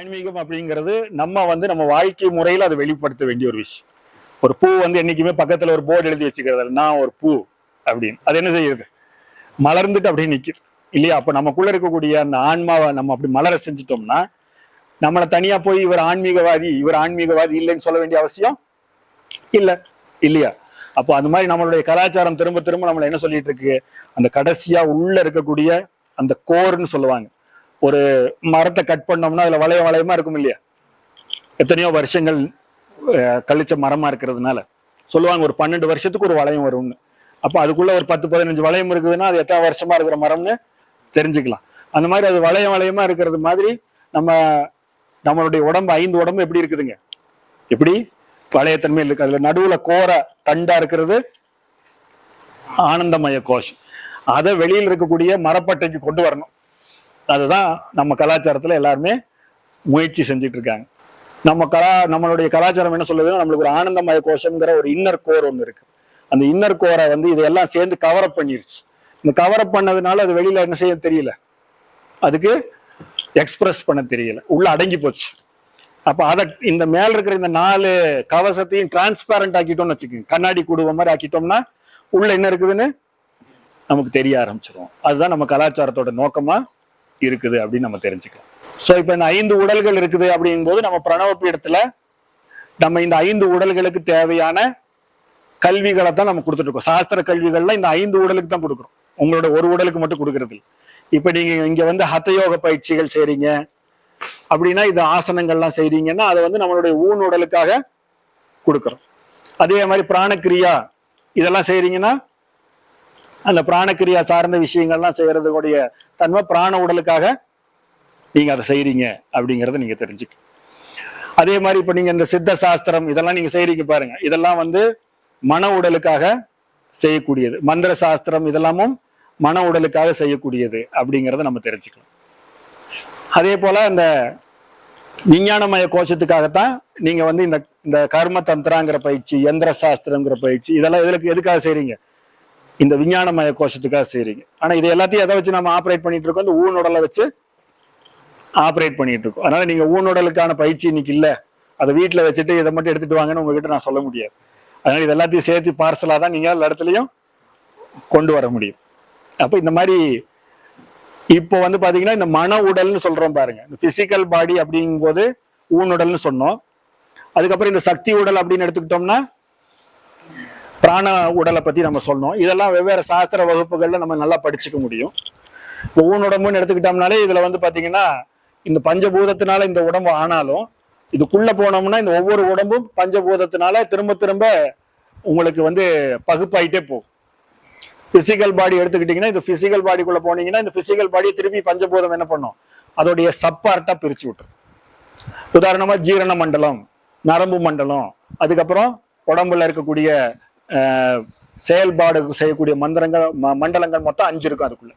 ஆன்மீகம் அப்படிங்கிறது நம்ம வந்து நம்ம வாழ்க்கை முறையில் அதை வெளிப்படுத்த வேண்டிய ஒரு விஷயம். ஒரு பூ வந்து என்னைக்குமே பக்கத்தில் ஒரு போர்டு எழுதி வச்சுக்கிறது. நான் ஒரு பூ அப்படின்னு. அது என்ன செய்யுது? மலர்ந்துட்டு அப்படியே நிற்கிது இல்லையா? அப்போ நமக்குள்ளே இருக்கக்கூடிய அந்த ஆன்மாவை நம்ம அப்படி மலர செஞ்சிட்டோம்னா நம்மளை தனியாக போய் இவர் ஆன்மீகவாதி இவர் ஆன்மீகவாதி இல்லைன்னு சொல்ல வேண்டிய அவசியம் இல்லை. இல்லையா? அப்போ அந்த மாதிரி நம்மளுடைய கலாச்சாரம் திரும்ப திரும்ப நம்மளை என்ன சொல்லிட்டு இருக்கு? அந்த கடைசியாக உள்ளே இருக்கக்கூடிய அந்த கோர்னு சொல்லுவாங்க. ஒரு மரத்தை கட் பண்ணோம்னா அதுல வளைய வளையமா இருக்கும் இல்லையா? எத்தனையோ வருஷங்கள் கழிச்ச மரமா இருக்கிறதுனால. சொல்லுவாங்க ஒரு பன்னெண்டு வருஷத்துக்கு ஒரு வளையம் வரும்னு. அப்ப அதுக்குள்ள ஒரு பத்து பதினஞ்சு வளையம் இருக்குதுன்னா அது எத்தனை வருஷமா இருக்கிற மரம்னு தெரிஞ்சுக்கலாம். அந்த மாதிரி அது வளையம் வளையமா இருக்கிறது மாதிரி நம்ம நம்மளுடைய உடம்பு ஐந்து உடம்பு எப்படி இருக்குதுங்க? எப்படி? வளையத்தன்மையில் இருக்கு. அதுல நடுவுல கோர தண்டா இருக்கிறது ஆனந்தமய கோஷம். அதை வெளியில் இருக்கக்கூடிய மரப்பட்டைக்கு கொண்டு வரணும். அதுதான் நம்ம கலாச்சாரத்துல எல்லாருமே முயற்சி செஞ்சுட்டு இருக்காங்க நம்ம கலா நம்மளுடைய கலாச்சாரம் என்ன சொல்லுதுன்னா நம்மளுக்கு ஒரு ஆனந்தமய கோஷம்ங்கிற ஒரு இன்னர் கோர் ஒன்று இருக்கு. அந்த இன்னர் கோரை வந்து இதெல்லாம் சேர்ந்து கவரப் பண்ணிருச்சு. இந்த கவரப் பண்ணதுனால அது வெளியில என்ன செய்ய தெரியல. அதுக்கு எக்ஸ்பிரஸ் பண்ண தெரியல. உள்ள அடங்கி போச்சு. அப்ப அத இந்த மேல இருக்கிற இந்த நாலு கவசத்தையும் டிரான்ஸ்பேரண்ட் ஆக்கிட்டோம்னு வச்சுக்கோங்க. கண்ணாடி கூடுவ மாதிரி ஆக்கிட்டோம்னா உள்ள என்ன இருக்குதுன்னு நமக்கு தெரிய ஆரம்பிச்சிடும் அதுதான் நம்ம கலாச்சாரத்தோட நோக்கமா இருக்குது அப்படின்னு நம்ம தெரிஞ்சுக்கலாம். ஸோ இப்போ இந்த ஐந்து உடல்கள் இருக்குது அப்படிங்கும்போது நம்ம பிரணவ பீடத்துல நம்ம இந்த ஐந்து உடல்களுக்கு தேவையான கல்விகளை தான் நம்ம கொடுத்துட்டு இருக்கோம். சாஸ்திர கல்விகள்லாம் இந்த ஐந்து உடலுக்கு தான் கொடுக்குறோம். உங்களோட ஒரு உடலுக்கு மட்டும் கொடுக்கறது இப்போ நீங்கள் நீங்க இங்க வந்து ஹத்தயோக பயிற்சிகள் செய்றீங்க. அப்படின்னா இது ஆசனங்கள்லாம் செய்றீங்கன்னா அதை வந்து நம்மளுடைய ஊன் உடலுக்காக கொடுக்குறோம். அதே மாதிரி பிராணக்கிரியா இதெல்லாம் செய்றீங்கன்னா அந்த பிராணக்கிரியா சார்ந்த விஷயங்கள்லாம் செய்யறதுடைய தன்மை பிராண உடலுக்காக நீங்க அதை செய்யறீங்க அப்படிங்கறத நீங்க தெரிஞ்சுக்க. அதே மாதிரி இப்ப நீங்க இந்த சித்த சாஸ்திரம் இதெல்லாம் நீங்க செய்யறீங்க பாருங்க. இதெல்லாம் வந்து மன உடலுக்காக செய்யக்கூடியது. மந்திர சாஸ்திரம் இதெல்லாமும் மன உடலுக்காக செய்யக்கூடியது அப்படிங்கிறத நம்ம தெரிஞ்சுக்கலாம் அதே போல இந்த விஞ்ஞானமய கோஷத்துக்காகத்தான் நீங்க வந்து இந்த இந்த கர்ம தந்திராங்கிற பயிற்சி எந்திர சாஸ்திரங்கிற பயிற்சி இதெல்லாம் எதுக்கு எதுக்காக செய்றீங்க? இந்த விஞ்ஞானமய கோஷத்துக்காக செய்றீங்க. ஆனா இது எல்லாத்தையும் எதை வச்சு நம்ம ஆப்ரேட் பண்ணிட்டு இருக்கோம்? இந்த ஊனுடலை வச்சு ஆப்ரேட் பண்ணிட்டு இருக்கோம். அதனால நீங்க ஊனுடலுக்கான பயிற்சி இன்னைக்கு இல்ல. அதை வீட்டுல வச்சுட்டு இதை மட்டும் எடுத்துட்டு வாங்கன்னு உங்ககிட்ட நான் சொல்ல முடியாது. அதனால இது எல்லாத்தையும் சேர்த்து பார்சலா தான் நீங்க எல்லா இடத்துலயும் கொண்டு வர முடியும். அப்ப இந்த மாதிரி இப்போ வந்து பாத்தீங்கன்னா இந்த மன உடல்னு சொல்றோம் பாருங்க. இந்த பிசிக்கல் பாடி அப்படிங்கும்போது ஊனுடல்னு சொன்னோம். அதுக்கப்புறம் இந்த சக்தி உடல் அப்படின்னு எடுத்துக்கிட்டோம்னா பிராண உடலை பத்தி நம்ம சொன்னோம் இதெல்லாம் வெவ்வேறு சாஸ்திர வகுப்புகள்ல நம்ம நல்லா படிச்சுக்க முடியும். இப்போ உடம்புன்னு எடுத்துக்கிட்டோம்னாலே இதுல வந்து பாத்தீங்கன்னா இந்த பஞ்சபூதத்தினால இந்த உடம்பு ஆனாலும் இதுக்குள்ள போனோம்னா இந்த ஒவ்வொரு உடம்பும் பஞ்சபூதத்தினால திரும்ப திரும்ப உங்களுக்கு வந்து பகுப்பாயிட்டே போகும். பிசிக்கல் பாடி எடுத்துக்கிட்டீங்கன்னா இந்த பிசிக்கல் பாடிக்குள்ள போனீங்கன்னா இந்த பிசிக்கல் பாடியை திரும்பி பஞ்சபூதம் என்ன பண்ணும்? அதோடைய சப்பார்ட்டா பிரிச்சு விட்டுரும். உதாரணமா ஜீரண மண்டலம் நரம்பு மண்டலம் அதுக்கப்புறம் உடம்புல இருக்கக்கூடிய செயல்பாடு செய்யக்கூடிய மந்திரங்கள் ம- மண்டலங்கள் மொத்தம் அஞ்சு இருக்கும் அதுக்குள்ள.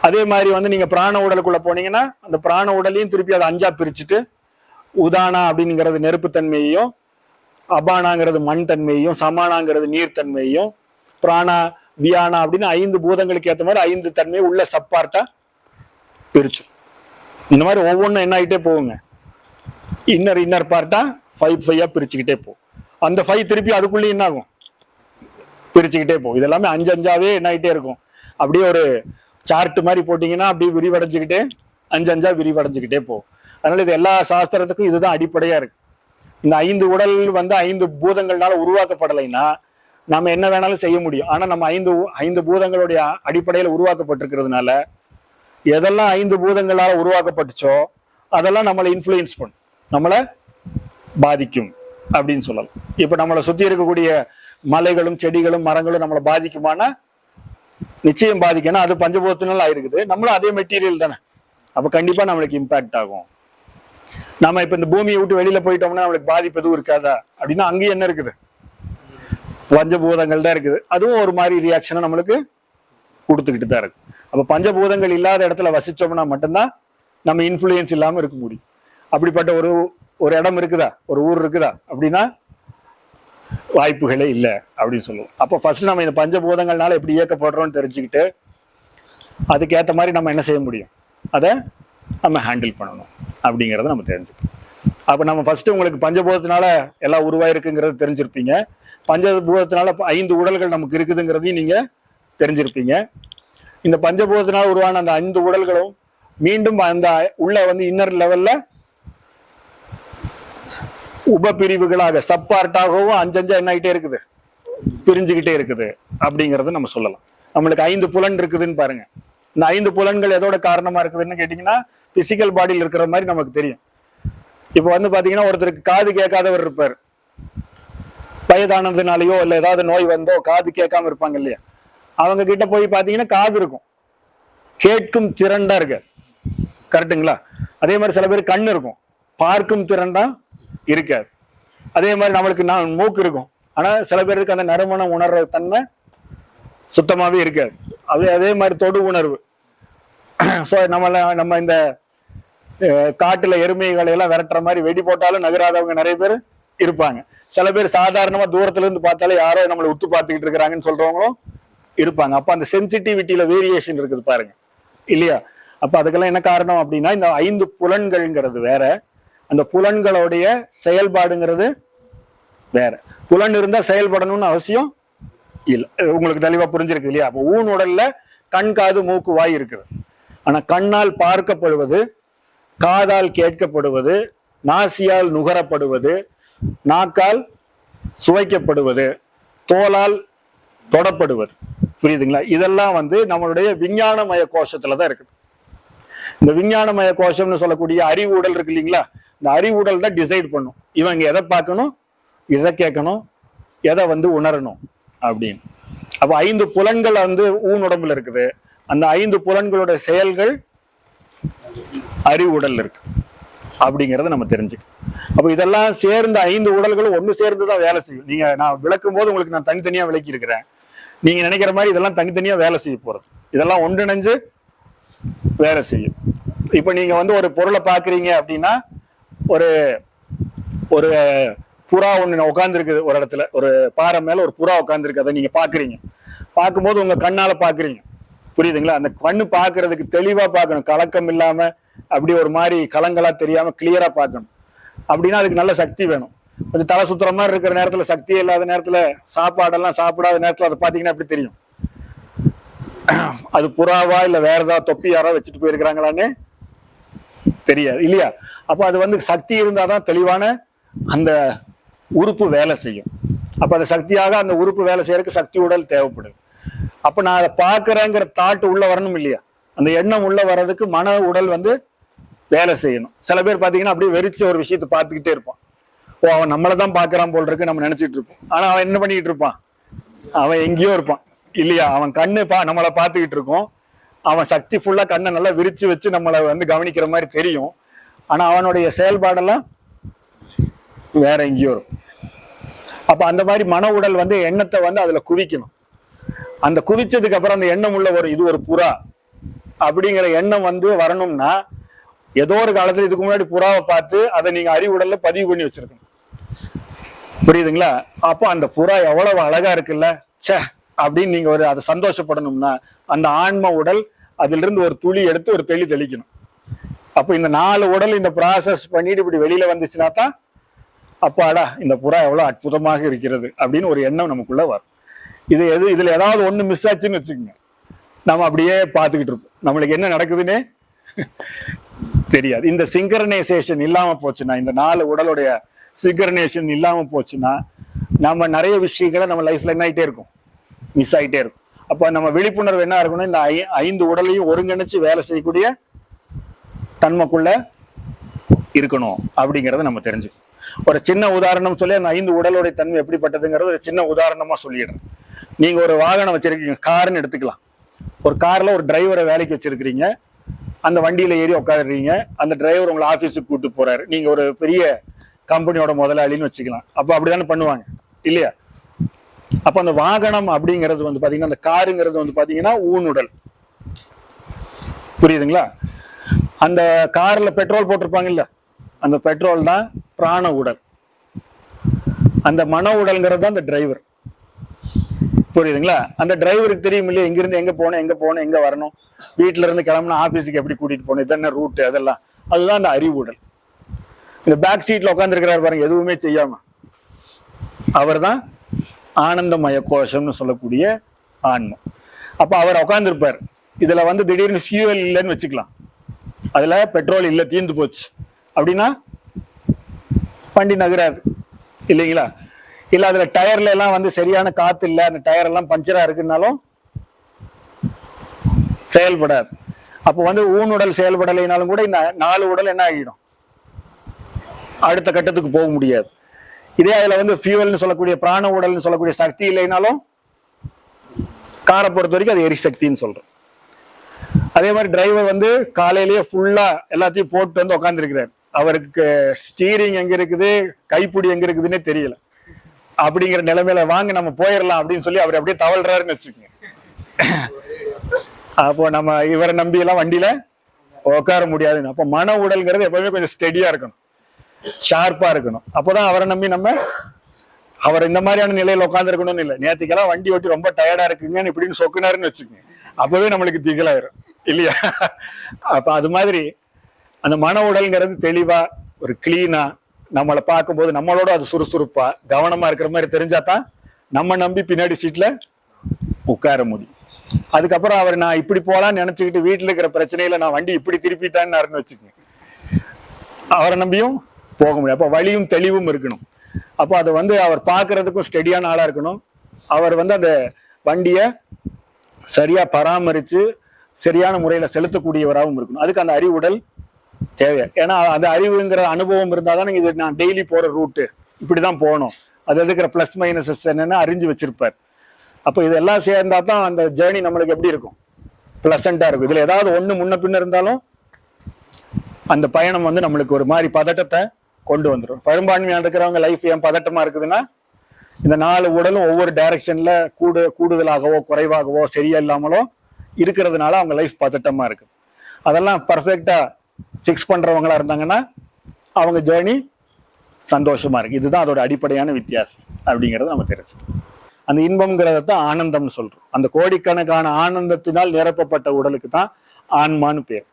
அதே மாதிரி வந்து நீங்க பிராண உடலுக்குள்ள போனீங்கன்னா அந்த பிராண உடலையும் திருப்பி அதை அஞ்சா பிரிச்சுட்டு உதானா அப்படிங்கிறது நெருப்புத்தன்மையையும் அபானாங்கிறது மண் தன்மையையும் சமானாங்கிறது நீர்த்தன்மையையும் பிராணா வியானா அப்படின்னு ஐந்து பூதங்களுக்கு ஏற்ற மாதிரி ஐந்து தன்மையை உள்ள சப்பார்ட்டா பிரிச்சு. இந்த மாதிரி ஒவ்வொன்றும் என்ன ஆகிட்டே போகுங்க. இன்னர் இன்னர் பார்ட்டா ஃபைவ் ஃபைவா பிரிச்சுக்கிட்டே போகும். அந்த ஃபைவ் திருப்பி அதுக்குள்ளேயும் என்ன ஆகும்? பிரிச்சுக்கிட்டே போகும். இது எல்லாமே அஞ்சு அஞ்சாவே என்ன ஆகிட்டே இருக்கும். அப்படியே ஒரு சார்ட் மாதிரி போட்டிங்கன்னா அப்படியே விரிவடைஞ்சுக்கிட்டே அஞ்சு அஞ்சா விரிவடைஞ்சுக்கிட்டே போகும். அதனால இது எல்லா சாஸ்திரத்துக்கும் இதுதான் அடிப்படையா இருக்கு. இந்த ஐந்து உடல் வந்து ஐந்து பூதங்கள்னால உருவாக்கப்படலைன்னா நம்ம என்ன வேணாலும் செய்ய முடியும். ஆனா நம்ம ஐந்து ஐந்து பூதங்களுடைய அடிப்படையில உருவாக்கப்பட்டிருக்கிறதுனால எதெல்லாம் ஐந்து பூதங்களால உருவாக்கப்பட்டுச்சோ அதெல்லாம் நம்மளை இன்ஃப்ளூயன்ஸ் பண்ணும். நம்மளை பாதிக்கும். அப்படின்னு சொல்லலாம். இப்ப நம்மளை சுத்தி இருக்கக்கூடிய மலைகளும் செடிகளும் மரங்களும் நம்மளை பாதிக்குமானா? நிச்சயம் பாதிக்கணும் அது பஞ்சபூதத்தினால ஆயிருக்குது. நம்மளும் அதே மெட்டீரியல் தானே. அப்ப கண்டிப்பா நம்மளுக்கு இம்பாக்ட் ஆகும். நம்ம இப்ப இந்த பூமியை விட்டு வெளியில போயிட்டோம்னா நம்மளுக்கு பாதிப்பு எதுவும் இருக்காதா? அப்படின்னா அங்கேயும் என்ன இருக்குது? பஞ்சபூதங்கள் தான் இருக்குது. அதுவும் ஒரு மாதிரி ரியாக்ஷனை நம்மளுக்கு கொடுத்துக்கிட்டு தான் இருக்கு. அப்ப பஞ்சபூதங்கள் இல்லாத இடத்துல வசிச்சோம்னா மட்டும்தான் நம்ம இன்ஃப்ளூயன்ஸ் இல்லாம இருக்க முடியும். அப்படிப்பட்ட ஒரு ஒரு இடம் இருக்குதா? ஒரு ஊர் இருக்குதா? அப்படின்னா வாய்ப்புகளே இல்லை அப்படின்னு சொல்லுவோம். அப்போ ஃபர்ஸ்ட் நம்ம இந்த பஞ்சபூதங்கள்னால எப்படி இயக்கப்படுறோம்னு தெரிஞ்சுக்கிட்டு அதுக்கேற்ற மாதிரி நம்ம என்ன செய்ய முடியும்? அதை நம்ம ஹேண்டில் பண்ணணும் அப்படிங்கிறத நம்ம தெரிஞ்சுக்கணும். அப்போ நம்ம ஃபர்ஸ்ட் உங்களுக்கு பஞ்சபூதத்தினால எல்லாம் உருவாயிருக்குங்கிறது தெரிஞ்சிருப்பீங்க. பஞ்சபூதத்தினால ஐந்து உடல்கள் நமக்கு இருக்குதுங்கிறதையும் நீங்க தெரிஞ்சிருப்பீங்க. இந்த பஞ்சபூதத்தினால் உருவான அந்த ஐந்து உடல்களும் மீண்டும் அந்த உள்ள வந்து இன்னர் லெவல்ல உப பிரிவுகளாக சப்பார்ட்டாகவும் அஞ்சஞ்சா என்ன ஆகிட்டே இருக்குது? பிரிஞ்சுக்கிட்டே இருக்குது. அப்படிங்கறத நம்ம சொல்லலாம். நம்மளுக்கு ஐந்து புலன் இருக்குதுன்னு பாருங்க. இந்த ஐந்து புலன்கள் எதோட காரணமா இருக்குதுன்னு கேட்டீங்கன்னா பிசிக்கல் பாடியில் இருக்கிற மாதிரி நமக்கு தெரியும். இப்போ வந்து பாத்தீங்கன்னா ஒருத்தருக்கு காது கேட்காதவர் இருப்பார். வயதானதுனாலயோ இல்ல ஏதாவது நோய் வந்தோ காது கேட்காம இருப்பாங்க இல்லையா? அவங்க கிட்ட போய் பாத்தீங்கன்னா காது இருக்கும். கேட்கும் திறன்டா இருக்கு. கரெக்ட்டுங்களா அதே மாதிரி சில பேர் கண் இருக்கும். பார்க்கும் திறன் தான் இருக்காது. அதே மாதிரி நம்மளுக்கு நான் மூக்கு இருக்கும். ஆனா சில பேருக்கு அந்த நறுமணம் உணர்ற தன்மை சுத்தமாவே இருக்காது. அது அதே மாதிரி தொடு உணர்வு. ஸோ நம்மள நம்ம இந்த காட்டுல எருமைகளை எல்லாம் விரட்டுற மாதிரி வெடி போட்டாலும் நகராதவங்க நிறைய பேர் இருப்பாங்க. சில பேர் சாதாரணமா தூரத்துல இருந்து பார்த்தாலே யாரோ நம்மளை உத்து பார்த்துக்கிட்டு இருக்கிறாங்கன்னு சொல்றவங்களும் இருப்பாங்க. அப்ப அந்த சென்சிட்டிவிட்டியில வேரியேஷன் இருக்குது பாருங்க. இல்லையா? அப்ப அதுக்கெல்லாம் என்ன காரணம் அப்படின்னா இந்த ஐந்து புலன்கள்ங்கிறது வேற. அந்த புலன்களுடைய செயல்பாடுங்கிறது வேற. புலன் இருந்தா செயல்படணும்னு அவசியம் இல்லை. உங்களுக்கு தெளிவா புரிஞ்சிருக்கு இல்லையா? அப்போ ஊன் உடல்ல கண் காது மூக்கு வாய் இருக்குது. ஆனா கண்ணால் பார்க்கப்படுவது காதால் கேட்கப்படுவது நாசியால் நுகரப்படுவது நாக்கால் சுவைக்கப்படுவது தோலால் தொடப்படுவது. புரியுதுங்களா? இதெல்லாம் வந்து நம்மளுடைய விஞ்ஞானமய கோஷத்துல தான் இருக்குது. இந்த விஞ்ஞானமய கோஷம்னு சொல்லக்கூடிய அறிவு உடல் இருக்கு இல்லைங்களா? இந்த அறிவு உடல் தான் டிசைட் பண்ணும். இவங்க எதை பார்க்கணும்? எதை கேட்கணும்? எதை வந்து உணரணும்? அப்படின்னு. அப்போ ஐந்து புலன்கள் வந்து ஊன் உடம்புல இருக்குது. அந்த ஐந்து புலன்களோட செயல்கள் அறிவு உடல் இருக்கு. அப்படிங்கிறத நம்ம தெரிஞ்சுக்கணும். அப்போ இதெல்லாம் சேர்ந்த ஐந்து உடல்களும் ஒன்று சேர்ந்து தான் வேலை செய்யும். நீங்க நான் விளக்கும் போது உங்களுக்கு நான் தனித்தனியா விளக்கி இருக்கிறேன் நீங்க நினைக்கிற மாதிரி இதெல்லாம் தனித்தனியா வேலை செய்ய போறது. இதெல்லாம் ஒன்றிணைஞ்சு வேலை செய்யும். இப்ப நீங்க வந்து ஒரு பொருளை பாக்குறீங்க அப்படின்னா ஒரு ஒரு புறா ஒண்ணு உட்காந்துருக்குது ஒரு இடத்துல. ஒரு பாறை மேல ஒரு புறா உட்காந்துருக்கு அதை நீங்க பாக்குறீங்க. பார்க்கும்போது உங்க கண்ணால பாக்குறீங்க. புரியுதுங்களா? அந்த கண்ணு பாக்குறதுக்கு தெளிவா பார்க்கணும் கலக்கம் இல்லாம அப்படி ஒரு மாதிரி கலங்களா தெரியாம கிளியரா பார்க்கணும் அப்படின்னா அதுக்கு நல்ல சக்தி வேணும். கொஞ்சம் தலை சுத்துற மாதிரி இருக்கிற நேரத்துல சக்தி இல்லாத நேரத்துல சாப்பாடெல்லாம் சாப்பிடாத நேரத்துல அதை பாத்தீங்கன்னா அப்படி தெரியும். அது புறாவா இல்ல வேற ஏதாவது தொப்பி யாரோ வச்சுட்டு போயிருக்கிறாங்களான்னு தெரியாது இல்லையா? அப்ப அது வந்து சக்தி இருந்தாதான் தெளிவான அந்த உறுப்பு வேலை செய்யும். அப்ப அந்த சக்தியாக அந்த உறுப்பு வேலை செய்யறதுக்கு சக்தி உடல் தேவைப்படுது அப்ப நான் அதை பாக்குறேங்கிற தாட் உள்ள வரணும் இல்லையா? அந்த எண்ணம் உள்ள வர்றதுக்கு மன உடல் வந்து வேலை செய்யணும். சில பேர் பாத்தீங்கன்னா அப்படியே வெறிச்சு ஒரு விஷயத்த பார்த்துக்கிட்டே இருப்பான். ஓ அவன் நம்மளை தான் பாக்குறான் போல் இருக்கு நம்ம நினைச்சிட்டு இருப்போம். ஆனா அவன் என்ன பண்ணிட்டு இருப்பான்? அவன் எங்கேயோ இருப்பான். இல்லையா? அவன் கண்ணு பா நம்மளை பார்த்துக்கிட்டு இருக்கோம். அவன் சக்தி ஃபுல்லா கண்ணை நல்லா விரிச்சு வச்சு நம்மளை வந்து கவனிக்கிற மாதிரி தெரியும். ஆனா அவனுடைய செயல்பாடெல்லாம் வேற எங்கேயோ இருக்கும். அப்ப அந்த மாதிரி மன உடல் வந்து எண்ணத்தை வந்து அதுல குவிக்கணும். அந்த குவிச்சதுக்கு அப்புறம் அந்த எண்ணம் உள்ள ஒரு இது ஒரு புறா. அப்படிங்கிற எண்ணம் வந்து வரணும்னா ஏதோ ஒரு காலத்துல இதுக்கு முன்னாடி புறாவை பார்த்து அதை நீங்க அறிவுடல்ல பதிவு பண்ணி வச்சிருக்கணும். புரியுதுங்களா? அப்போ அந்த புறா எவ்வளவு அழகா இருக்குல்ல? ச்சே! அப்படின்னு நீங்க ஒரு அதை சந்தோஷப்படணும்னா அந்த ஆன்ம உடல் அதுல இருந்து ஒரு துளி எடுத்து ஒரு தெளி தெளிக்கணும். அப்போ இந்த நாலு உடல் இந்த ப்ராசஸ் பண்ணிட்டு இப்படி வெளியில வந்துச்சுன்னா தான் அப்பாடா இந்த புறா எவ்வளவு அற்புதமாக இருக்கிறது அப்படின்னு ஒரு எண்ணம் நமக்குள்ள வரும். இது எது இதுல ஏதாவது ஒண்ணு மிஸ் ஆச்சுன்னு வச்சுக்கோங்க. நம்ம அப்படியே பார்த்துக்கிட்டு இருப்போம். நம்மளுக்கு என்ன நடக்குதுன்னே தெரியாது. இந்த சிங்கரனைசேஷன் இல்லாம போச்சுன்னா இந்த நாலு உடலுடைய சிங்கரனைசேஷன் இல்லாம போச்சுன்னா நம்ம நிறைய விஷயங்களை நம்ம லைஃப்ல என்ன ஆகிட்டே இருக்கும். மிஸ் ஆயிட்டே இருக்கும். அப்போ நம்ம விழிப்புணர்வு என்ன இருக்கணும் இந்த ஐ- ஐந்து உடலையும் ஒருங்கிணைச்சு வேலை செய்யக்கூடிய தன்மைக்குள்ள இருக்கணும் அப்படிங்கறத நம்ம தெரிஞ்சுக்கணும். ஒரு சின்ன உதாரணம் சொல்லி அந்த ஐந்து உடலுடைய தன்மை எப்படிப்பட்டதுங்கிறது ஒரு சின்ன உதாரணமா சொல்லிடுறேன். நீங்க ஒரு வாகனம் வச்சிருக்கீங்க கார்னு எடுத்துக்கலாம். ஒரு கார்ல ஒரு டிரைவரை வேலைக்கு வச்சிருக்கிறீங்க. அந்த வண்டியில ஏறி உட்காடுறீங்க அந்த டிரைவர் உங்களை ஆஃபீஸுக்கு கூப்பிட்டு போறாரு. நீங்க ஒரு பெரிய கம்பெனியோட முதலாளின்னு வச்சுக்கலாம். அப்போ அப்படிதானே பண்ணுவாங்க இல்லையா? அப்ப அந்த வாகனம் அப்படிங்கிறது வந்து பாத்தீங்கன்னா அந்த காருங்கிறது வந்து பாத்தீங்கன்னா ஊனுடல். புரியுதுங்களா? அந்த கார்ல பெட்ரோல் போட்டிருப்பாங்கல்ல அந்த பெட்ரோல் தான் பிராண உடல். அந்த மன உடல்ங்கிறது தான் அந்த டிரைவர் புரியுதுங்களா? அந்த டிரைவருக்கு தெரியும் இல்லையா இங்கிருந்து எங்க போகணும் எங்க போகணும் எங்க வரணும் வீட்டுல இருந்து கிளம்புனா ஆபீஸுக்கு எப்படி கூட்டிட்டு போகணும் இதென்ன ரூட் அதெல்லாம். அதுதான் அந்த அறிவுடல் இந்த பேக் சீட்ல உட்காந்துருக்கிறார் பாருங்க எதுவுமே செய்யாம. அவர் தான் ஆனந்தமய கோஷம்னு சொல்லக்கூடிய ஆன்மம். அப்போ அவர் உட்காந்துருப்பார் இதில் வந்து திடீர்னு ஃபியூவல் இல்லைன்னு வச்சுக்கலாம். அதில் பெட்ரோல் இல்லை தீர்ந்து போச்சு. அப்படின்னா வண்டி நகராது. இல்லைங்களா? இல்லை அதில் டயர்ல எல்லாம் வந்து சரியான காற்று இல்லை அந்த டயர் எல்லாம் பஞ்சராக இருக்குன்னாலும் செயல்படாது. அப்போ வந்து ஊனுடல் செயல்படலைனாலும் கூட இந்த நாலு உடல் என்ன ஆகிடும்? அடுத்த கட்டத்துக்கு போக முடியாது. இதே அதுல வந்து ஃபியூவல்னு சொல்லக்கூடிய பிராண உடல்னு சொல்லக்கூடிய சக்தி இல்லைனாலும் காரை பொறுத்த வரைக்கும் அது எரிசக்தின்னு சொல்றோம். அதே மாதிரி டிரைவர் வந்து காலையிலேயே ஃபுல்லா எல்லாத்தையும் போட்டு வந்து உட்காந்துருக்கிறார் அவருக்கு ஸ்டீரிங் எங்க இருக்குது கைப்பிடி எங்க இருக்குதுன்னே தெரியல. அப்படிங்கிற நிலைமையில வாங்க நம்ம போயிடலாம் அப்படின்னு சொல்லி அவர் அப்படியே தவழ்றாருன்னு வச்சுக்கோங்க. அப்போ நம்ம இவரை நம்பி எல்லாம் வண்டியில உட்கார முடியாதுன்னு. அப்போ மன உடல்ங்கிறது எப்பவுமே கொஞ்சம் ஸ்டெடியா இருக்கணும். ஷார்ப்பா இருக்கணும். அப்போதான் அவரை நம்பி நம்ம அவர் இந்த மாதிரியான நிலையில உட்காந்துருக்கணும்னு இல்லை. நேற்றுக்கெல்லாம் வண்டி ஓட்டி ரொம்ப டயர்டா இருக்குங்கன்னு இப்படின்னு சொக்குனாருன்னு வச்சுக்கோங்க. அப்பவே நம்மளுக்கு திகழாயிரும் இல்லையா? அப்ப அது மாதிரி அந்த மன உடல்ங்கிறது தெளிவா ஒரு கிளீனா நம்மளை பார்க்கும்போது நம்மளோட அது சுறுசுறுப்பா கவனமா இருக்கிற மாதிரி தெரிஞ்சாதான் நம்ம நம்பி பின்னாடி சீட்ல உட்கார முடியும். அதுக்கப்புறம் அவர் நான் இப்படி போலாம்னு நினைச்சுக்கிட்டு வீட்டில் இருக்கிற பிரச்சனையில நான் வண்டி இப்படி திருப்பிட்டான்னு வச்சுக்கோங்க. அவரை நம்பியும் போக முடியும் அப்போ வழியும் தெளிவும் இருக்கணும். அப்போ அதை வந்து அவர் பார்க்கறதுக்கும் ஸ்டெடியான ஆளாக இருக்கணும். அவர் வந்து அந்த வண்டியை சரியாக பராமரித்து சரியான முறையில் செலுத்தக்கூடியவராகவும் இருக்கணும். அதுக்கு அந்த அறிவுடல் தேவை. ஏன்னா அந்த அறிவுங்கிற அனுபவம் இருந்தால் தான் இது நான் டெய்லி போகிற ரூட்டு இப்படி தான் போகணும். அது இருக்கிற ப்ளஸ் மைனஸஸ் என்னென்னு அறிஞ்சு வச்சிருப்பார். அப்போ இதெல்லாம் சேர்ந்தா தான் அந்த ஜேர்னி நம்மளுக்கு எப்படி இருக்கும்? ப்ளசண்ட்டாக இருக்கும். இதில் ஏதாவது ஒன்று முன்ன பின்ன இருந்தாலும் அந்த பயணம் வந்து நம்மளுக்கு ஒரு மாதிரி பதட்டத்தை கொண்டு வந்துடும் பெரும்பான்மையாக இருக்கிறவங்க லைஃப் ஏன் பதட்டமா இருக்குதுன்னா இந்த நாலு உடலும் ஒவ்வொரு டைரக்ஷன்ல கூடு கூடுதலாகவோ குறைவாகவோ சரியா இல்லாமலோ இருக்கிறதுனால அவங்க லைஃப் பதட்டமா இருக்கு. அதெல்லாம் பர்ஃபெக்டா ஃபிக்ஸ் பண்றவங்களா இருந்தாங்கன்னா அவங்க ஜேர்னி சந்தோஷமா இருக்கு. இதுதான் அதோட அடிப்படையான வித்தியாசம் அப்படிங்கிறது நம்ம தெரிஞ்சுக்கணும். அந்த இன்பம்ங்கிறத தான் ஆனந்தம்னு சொல்றோம். அந்த கோடிக்கணக்கான ஆனந்தத்தினால் நிரப்பப்பட்ட உடலுக்கு தான் ஆன்மான்னு பேர்.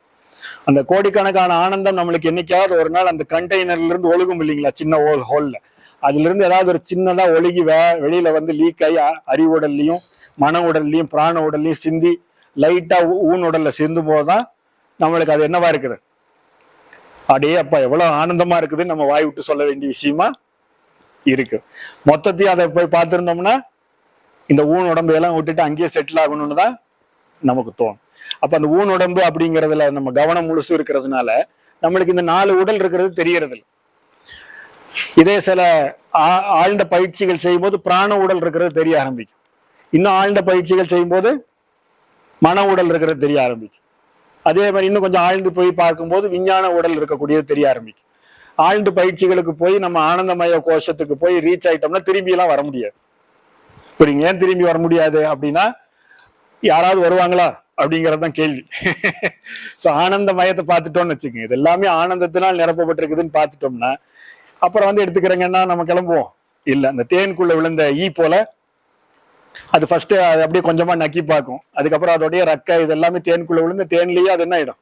அந்த கோடிக்கணக்கான ஆனந்தம் நம்மளுக்கு என்னைக்காவது ஒரு நாள் அந்த கண்டெய்னர்ல இருந்து ஒழுகும் இல்லைங்களா? சின்ன ஹோல் ஹோல்ல அதுல இருந்து ஏதாவது ஒரு சின்னதா ஒழுகி வே வெளியில வந்து லீக் ஆகி அறிவுடல்லையும் மன உடல்லையும் பிராண உடல்லையும் சிந்தி லைட்டா ஊன் உடல்ல சிந்தும் போதுதான் நம்மளுக்கு அது என்னவா இருக்குது? அடே அப்பா எவ்வளவு ஆனந்தமா இருக்குதுன்னு நம்ம வாய் விட்டு சொல்ல வேண்டிய விஷயமா இருக்கு. மொத்தத்தையும் அதை போய் பார்த்துருந்தோம்னா இந்த ஊன் உடம்பு எல்லாம் விட்டுட்டு அங்கேயே செட்டில் ஆகணும்னு தான் நமக்கு தோணும். அப்ப அந்த ஊன் உடம்பு அப்படிங்கறதுல நம்ம கவனம் முழுசு இருக்கிறதுனால நம்மளுக்கு இந்த நாலு உடல் இருக்கிறது தெரியறது இதே சில ஆ- ஆழ்ந்த பயிற்சிகள் செய்யும் போது பிராண உடல் இருக்கிறது தெரிய ஆரம்பிக்கும். இன்னும் ஆழ்ந்த பயிற்சிகள் செய்யும்போது மன உடல் இருக்கிறது தெரிய ஆரம்பிக்கும். அதே மாதிரி இன்னும் கொஞ்சம் ஆழ்ந்து போய் பார்க்கும்போது விஞ்ஞான உடல் இருக்கக்கூடியது தெரிய ஆரம்பிக்கும். ஆழ்ந்து பயிற்சிகளுக்கு போய் நம்ம ஆனந்தமய கோஷத்துக்கு போய் ரீச் ஆயிட்டோம்னா திரும்பி எல்லாம் வர முடியாது. புரியுங்க ஏன் திரும்பி வர முடியாது அப்படின்னா யாராவது வருவாங்களா? அப்படிங்கிறது தான் கேள்வி. சோ ஆனந்த மயத்தை பார்த்துட்டோம்னு வச்சுக்கோங்க. இது எல்லாமே ஆனந்தத்தினால் நிரப்பப்பட்டிருக்குதுன்னு பார்த்துட்டோம்னா அப்புறம் வந்து எடுத்துக்கிறேங்கன்னா நம்ம கிளம்புவோம். இல்ல அந்த தேனுக்குள்ள விழுந்த ஈ போல அது ஃபர்ஸ்ட் அது அப்படியே கொஞ்சமா நக்கி பார்க்கும். அதுக்கப்புறம் அதோடைய ரக்க இது எல்லாமே தேனுக்குள்ள விழுந்து தேன்லயே அது என்ன ஆயிடும்?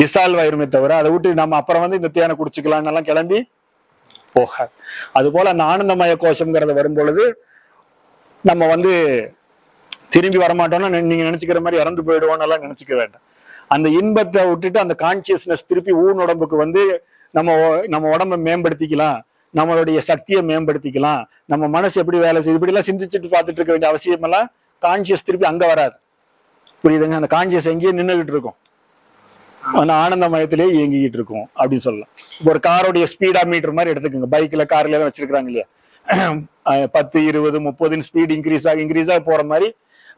டிசால்வ் ஆயிருமே தவிர அதை விட்டு நம்ம அப்புறம் வந்து இந்த தேனை குடிச்சுக்கலாம்னு எல்லாம் கிளம்பி போகாது. அது போல அந்த ஆனந்தமய கோஷம்ங்கிறத வரும் பொழுது நம்ம வந்து திரும்பி வரமாட்டோம்னா நீங்க நினைச்சுக்கிற மாதிரி இறந்து போயிடுவோம்னு எல்லாம் நினைச்சுக்க வேண்டாம். அந்த இன்பத்தை விட்டுட்டு அந்த கான்சியஸ்னஸ் திருப்பி ஊன் உடம்புக்கு வந்து நம்ம நம்ம உடம்ப மேம்படுத்திக்கலாம். நம்மளுடைய சக்தியை மேம்படுத்திக்கலாம். நம்ம மனசு எப்படி வேலை செய்யுது இப்படிலாம் சிந்திச்சுட்டு பார்த்துட்டு இருக்க வேண்டிய அவசியம் எல்லாம் கான்சியஸ் திருப்பி அங்க வராது. புரியுதுங்க? அந்த கான்சியஸ் எங்கேயே நின்றுகிட்டு இருக்கும். அந்த ஆனந்த மயத்திலேயே இயங்கிக்கிட்டு இருக்கும் அப்படின்னு சொல்லலாம். இப்போ ஒரு காரோடைய ஸ்பீடா மீட்டர் மாதிரி எடுத்துக்கோங்க. பைக்ல கார்ல எல்லாம் வச்சிருக்காங்க இல்லையா? பத்து இருபது முப்பதுன்னு ஸ்பீட் இன்க்ரீஸ் ஆகி இன்க்ரீஸ் ஆக போற மாதிரி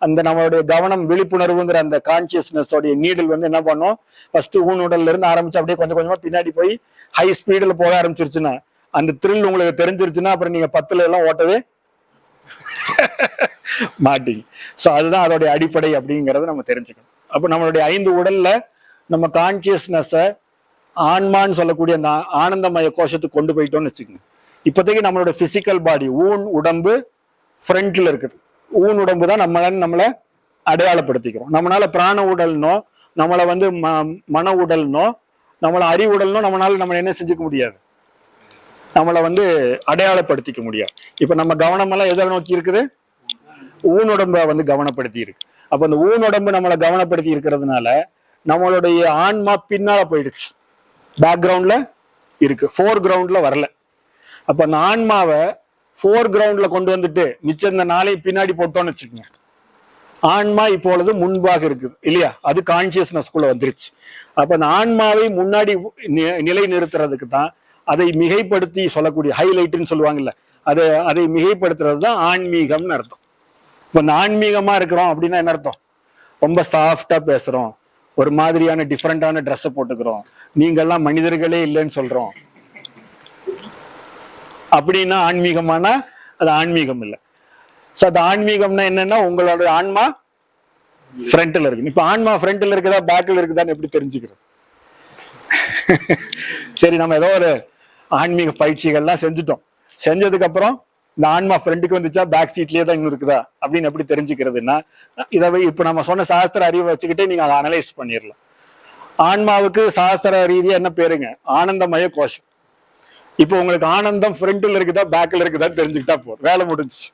அந்த நம்மளுடைய கவனம் விழிப்புணர்வுங்கிற அந்த கான்சியஸ்னஸ் உடைய நீடில் வந்து என்ன பண்ணும்? ஃபர்ஸ்ட் ஊன் உடல்ல இருந்து ஆரம்பிச்சு அப்படியே கொஞ்சம் கொஞ்சமா பின்னாடி போய் ஹை ஸ்பீடில் போக ஆரம்பிச்சிருச்சுன்னா அந்த த்ரில் உங்களுக்கு தெரிஞ்சிருச்சுன்னா அப்புறம் நீங்க பத்துல எல்லாம் ஓட்டவே மாட்டீங்க. ஸோ அதுதான் அதோடைய அடிப்படை அப்படிங்கிறத நம்ம தெரிஞ்சுக்கணும். அப்போ நம்மளுடைய ஐந்து உடல்ல நம்ம கான்சியஸ்னஸை ஆன்மான்னு சொல்லக்கூடிய அந்த ஆனந்தமய கோஷத்துக்கு கொண்டு போயிட்டோம்னு வச்சுக்கோங்க. இப்போதைக்கு நம்மளோட பிசிக்கல் பாடி ஊன் உடம்பு ஃப்ரண்ட்ல இருக்குது. ஊன் உடம்பு தான் நம்மள நம்மளை அடையாளப்படுத்திக்கிறோம். நம்மளால பிராண உடல்னோ நம்மளை வந்து ம- மன உடல்னோ நம்மளை அறிவுடல்னோ நம்மளால நம்ம என்ன செஞ்சுக்க முடியாது. நம்மளை வந்து அடையாளப்படுத்திக்க முடியாது. இப்போ நம்ம கவனமெல்லாம் எதை நோக்கி இருக்குது? ஊனுடம்ப வந்து கவனப்படுத்தி இருக்கு. அப்போ அந்த ஊனுடம்பு நம்மளை கவனப்படுத்தி இருக்கிறதுனால நம்மளுடைய ஆன்மா பின்னால போயிடுச்சு. பேக்ரவுண்ட்ல இருக்கு. ஃபோர் கிரவுண்ட்ல வரல. அப்ப அந்த ஆன்மாவை ஃபோர் கிரவுண்ட்ல கொண்டு வந்துட்டு மிச்சம் இந்த நாளையும் பின்னாடி போட்டோம்னு வச்சுக்கோங்க. ஆன்மா இப்பொழுது முன்பாக இருக்குது இல்லையா? அது கான்சியஸ்னஸ்குள்ள வந்துருச்சு. அப்ப அந்த ஆன்மாவை முன்னாடி நி- நிலை நிறுத்துறதுக்கு தான் அதை மிகைப்படுத்தி சொல்லக்கூடிய ஹைலைட்னு சொல்லுவாங்கல்ல அதை அதை மிகைப்படுத்துறது தான் ஆன்மீகம்னு அர்த்தம். இப்ப இந்த ஆன்மீகமா இருக்கிறோம் அப்படின்னா என்ன அர்த்தம்? ரொம்ப சாஃப்டா பேசுறோம். ஒரு மாதிரியான டிஃப்ரெண்டான ட்ரெஸ்ஸை போட்டுக்கிறோம். நீங்கள்லாம் மனிதர்களே இல்லைன்னு சொல்றோம். அப்படின்னா ஆன்மீகமானா அது ஆன்மீகம் இல்லை ஸோ அது ஆன்மீகம்னா என்னன்னா உங்களோட ஆன்மா ஃப்ரண்ட்ல இருக்கு. இப்போ ஆன்மா ஃப்ரண்ட்ல இருக்குதா பேக்ல இருக்குதான்னு எப்படி தெரிஞ்சுக்கிறது? சரி நம்ம ஏதோ ஒரு ஆன்மீக பயிற்சிகள்லாம் செஞ்சுட்டோம். செஞ்சதுக்கு அப்புறம் இந்த ஆன்மா ஃப்ரெண்டுக்கு வந்துச்சா பேக் சீட்லயே தான் இன்னும் இருக்குதா அப்படின்னு எப்படி தெரிஞ்சுக்கிறதுன்னா இதை இப்போ நம்ம சொன்ன சாஸ்திர அறிவை வச்சுக்கிட்டே நீங்க அதை அனலைஸ் பண்ணிடலாம். ஆன்மாவுக்கு சாஸ்திர ரீதியா என்ன பேருங்க? ஆனந்தமய கோஷம். இப்போ உங்களுக்கு ஆனந்தம் ஃப்ரண்ட்ல இருக்குதா பேக்ல இருக்குதா தெரிஞ்சுக்கிட்டா போதும். வேலை முடிஞ்சுச்சு.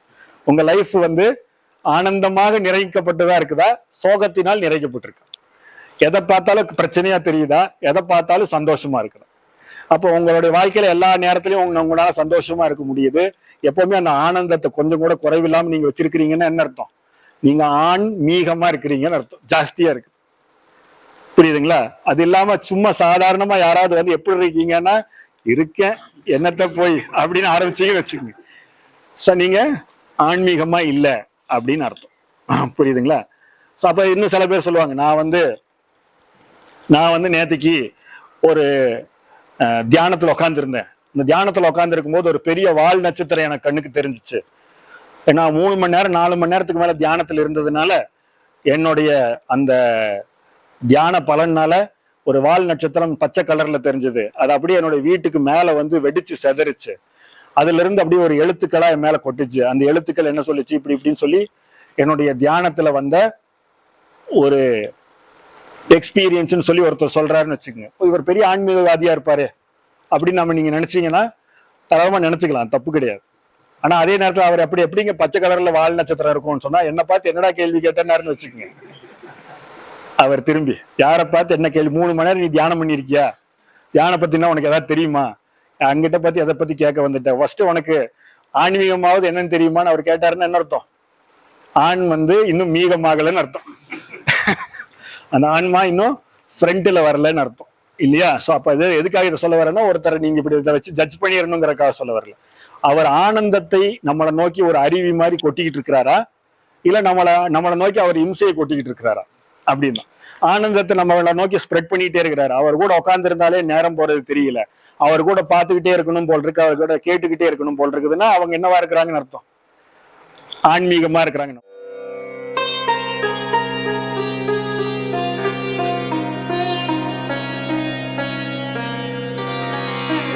உங்க லைஃப் வந்து ஆனந்தமாக நிறைக்கப்பட்டதா இருக்குதா? சோகத்தினால் நிறைக்கப்பட்டிருக்கு. எதை பார்த்தாலும் பிரச்சனையா தெரியுதா? எதை பார்த்தாலும் சந்தோஷமா இருக்குதா அப்போ உங்களுடைய வாழ்க்கையில எல்லா நேரத்திலையும் உங்க உங்களால சந்தோஷமா இருக்க முடியுது. எப்பவுமே அந்த ஆனந்தத்தை கொஞ்சம் கூட குறைவில்லாம நீங்க வச்சிருக்கிறீங்கன்னு என்ன அர்த்தம்? நீங்க ஆண் மீகமா இருக்கிறீங்கன்னு அர்த்தம். ஜாஸ்தியா இருக்கு. புரியுதுங்களா? அது இல்லாம சும்மா சாதாரணமா யாராவது வந்து எப்படி இருக்கீங்கன்னா இருக்கேன் என்னத்த போய் அப்படின்னு ஆரம்பிச்சிக்க வச்சுக்கோங்க. சார் நீங்க ஆன்மீகமா இல்லை அப்படின்னு அர்த்தம். புரியுதுங்களா? ஸோ அப்போ இன்னும் சில பேர் சொல்லுவாங்க நான் வந்து நான் வந்து நேற்றுக்கு ஒரு தியானத்தில் உட்காந்துருந்தேன் இந்த தியானத்தில் உட்காந்துருக்கும் போது ஒரு பெரிய வால் நட்சத்திரம் எனக்கு கண்ணுக்கு தெரிஞ்சிச்சு. ஏன்னா மூணு மணி நேரம் நாலு மணி நேரத்துக்கு மேலே தியானத்தில் இருந்ததுனால என்னுடைய அந்த தியான பலனால ஒரு வால் நட்சத்திரம் பச்சை கலர்ல தெரிஞ்சது. அது அப்படியே என்னுடைய வீட்டுக்கு மேல வந்து வெடிச்சு செதறிச்சு. அதுல இருந்து அப்படியே ஒரு எழுத்துக்களா என் மேல கொட்டுச்சு. அந்த எழுத்துக்கள் என்ன சொல்லுச்சு? இப்படி இப்படின்னு சொல்லி என்னுடைய தியானத்துல வந்த ஒரு எக்ஸ்பீரியன்ஸ்னு சொல்லி ஒருத்தர் சொல்றாருன்னு வச்சுக்கோங்க. இவர் பெரிய ஆன்மீகவாதியா இருப்பாரு. அப்படின்னு நம்ம நீங்க நினைச்சீங்கன்னா தரமா நினைச்சுக்கலாம். தப்பு கிடையாது. ஆனா அதே நேரத்துல அவர் அப்படி எப்படிங்க பச்சை கலர்ல வால் நட்சத்திரம் இருக்கும்னு சொன்னா என்ன பார்த்து என்னடா கேள்வி கேட்டேன்னாருன்னு வச்சுக்கோங்க. அவர் திரும்பி யாரை பார்த்து என்ன கேள்வி? மூணு மணி நேரம் நீ தியானம் பண்ணியிருக்கியா? தியானம் பத்தினா உனக்கு ஏதாவது தெரியுமா? அங்கிட்ட பத்தி எதை பத்தி கேட்க வந்துட்டேன். ஃபர்ஸ்ட் உனக்கு ஆன்மீகமாவது என்னன்னு தெரியுமான்னு அவர் கேட்டாருன்னு என்ன அர்த்தம்? ஆண் வந்து இன்னும் மீகமாகலன்னு அர்த்தம். அந்த ஆன்மா இன்னும் ஃப்ரண்ட்ல வரலன்னு அர்த்தம். இல்லையா? சோ அப்ப இது எதுக்காக இதை சொல்ல வரேன்னா ஒருத்தரை நீங்க இப்படி இதை வச்சு ஜட்ஜ் பண்ணிடணுங்கிறக்காக சொல்ல வரல. அவர் ஆனந்தத்தை நம்மளை நோக்கி ஒரு அருவி மாதிரி கொட்டிக்கிட்டு இருக்கிறாரா? இல்ல நம்மளை நம்மளை நோக்கி அவர் இம்சையை கொட்டிக்கிட்டு இருக்கிறாரா? அப்படின்னா. ஆனந்தத்தை நம்மளை நோக்கி ஸ்ப்ரெட் பண்ணிட்டே இருக்கிறாரு. அவர் கூட உட்காந்துருந்தாலே நேரம் போறது தெரியல. அவர் கூட பார்த்துக்கிட்டே இருக்கணும் போல் இருக்கு. அவர் கூட கேட்டுக்கிட்டே இருக்கணும் போல் இருக்குதுன்னா அவங்க என்னவா இருக்கிறாங்கன்னு அர்த்தம். ஆன்மீகமா இருக்கிறாங்க